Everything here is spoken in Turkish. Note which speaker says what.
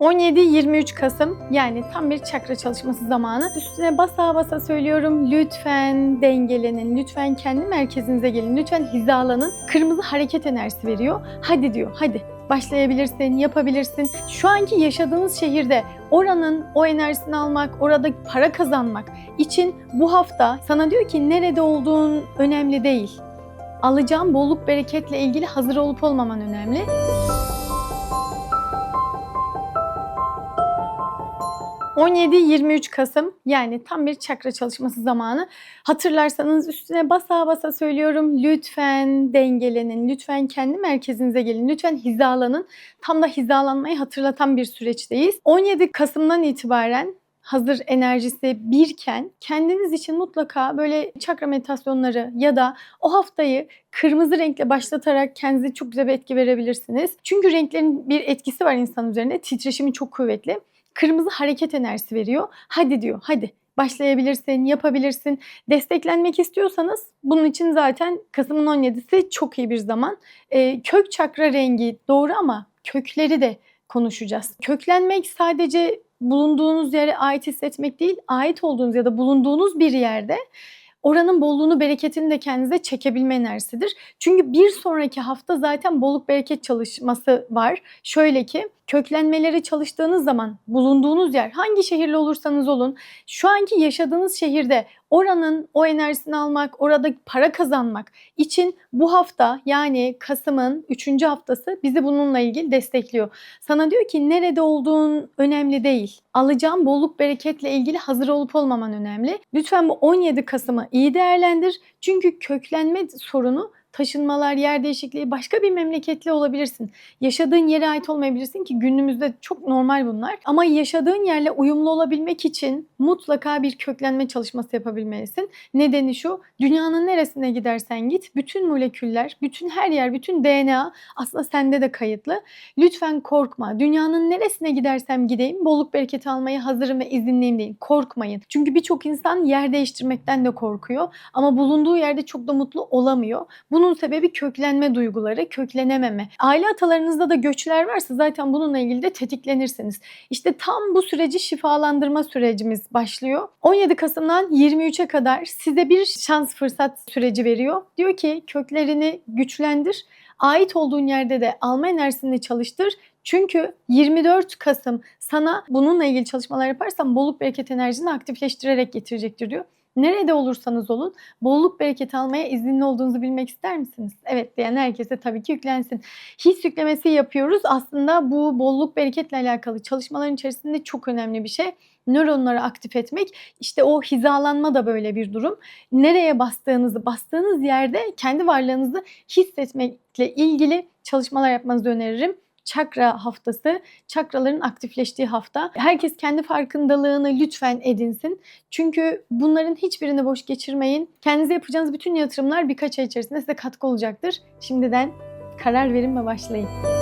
Speaker 1: 17-23 Kasım yani tam bir çakra çalışması zamanı. Üstüne basa basa söylüyorum lütfen dengelenin, lütfen kendi merkezinize gelin, lütfen hizalanın. Kırmızı hareket enerjisi veriyor. Hadi diyor, hadi başlayabilirsin, yapabilirsin. Şu anki yaşadığınız şehirde oranın o enerjisini almak, orada para kazanmak için bu hafta sana diyor ki nerede olduğun önemli değil. Alacağın bolluk bereketle ilgili hazır olup olmaman önemli. ...17-23 Kasım yani tam bir çakra çalışması zamanı. Hatırlarsanız üstüne basa basa söylüyorum lütfen dengelenin, lütfen kendi merkezinize gelin, lütfen hizalanın. Tam da hizalanmayı hatırlatan bir süreçteyiz. 17 Kasım'dan itibaren hazır enerjisi birken kendiniz için mutlaka böyle çakra meditasyonları ya da o haftayı kırmızı renkle başlatarak kendinize çok güzel bir etki verebilirsiniz. Çünkü renklerin bir etkisi var insan üzerinde. Titreşimi çok kuvvetli. Kırmızı hareket enerjisi veriyor. Hadi diyor, hadi başlayabilirsin, yapabilirsin. Desteklenmek istiyorsanız bunun için zaten Kasım'ın 17'si çok iyi bir zaman. Ee, kök çakra rengi doğru ama kökleri de konuşacağız. Köklenmek sadece bulunduğunuz yere ait hissetmek değil, ait olduğunuz ya da bulunduğunuz bir yerde oranın bolluğunu, bereketini de kendinize çekebilme enerjisidir. Çünkü bir sonraki hafta zaten bolluk bereket çalışması var. Şöyle ki köklenmeleri çalıştığınız zaman bulunduğunuz yer hangi şehirli olursanız olun şu anki yaşadığınız şehirde oranın o enerjisini almak, orada para kazanmak için bu hafta yani Kasım'ın 3. haftası bizi bununla ilgili destekliyor. Sana diyor ki nerede olduğun önemli değil. Alacağın bolluk bereketle ilgili hazır olup olmaman önemli. Lütfen bu 17 Kasım'ı iyi değerlendir. Çünkü köklenme sorunu taşınmalar, yer değişikliği, başka bir memleketli olabilirsin. Yaşadığın yere ait olmayabilirsin ki günümüzde çok normal bunlar. Ama yaşadığın yerle uyumlu olabilmek için mutlaka bir köklenme çalışması yapabilmelisin. Nedeni şu, dünyanın neresine gidersen git, bütün moleküller, bütün her yer, bütün DNA aslında sende de kayıtlı. Lütfen korkma. Dünyanın neresine gidersem gideyim, bolluk bereketi almaya hazırım ve izinliyim deyin. Korkmayın. Çünkü birçok insan yer değiştirmekten de korkuyor. Ama bulunduğu yerde çok da mutlu olamıyor. Bunu bunun sebebi köklenme duyguları, köklenememe. Aile atalarınızda da göçler varsa zaten bununla ilgili de tetiklenirsiniz. İşte tam bu süreci şifalandırma sürecimiz başlıyor. 17 Kasım'dan 23'e kadar size bir şans fırsat süreci veriyor. Diyor ki köklerini güçlendir. Ait olduğun yerde de alma enerjisini çalıştır. Çünkü 24 Kasım sana bununla ilgili çalışmalar yaparsan bolluk bereket enerjini aktifleştirerek getirecektir diyor. Nerede olursanız olun bolluk bereket almaya izinli olduğunuzu bilmek ister misiniz? Evet diyen herkese tabii ki yüklensin. His yüklemesi yapıyoruz. Aslında bu bolluk bereketle alakalı çalışmaların içerisinde çok önemli bir şey. Nöronları aktif etmek. İşte o hizalanma da böyle bir durum. Nereye bastığınızı, bastığınız yerde kendi varlığınızı hissetmekle ilgili çalışmalar yapmanızı öneririm çakra haftası, çakraların aktifleştiği hafta. Herkes kendi farkındalığını lütfen edinsin. Çünkü bunların hiçbirini boş geçirmeyin. Kendinize yapacağınız bütün yatırımlar birkaç ay içerisinde size katkı olacaktır. Şimdiden karar verin ve başlayın.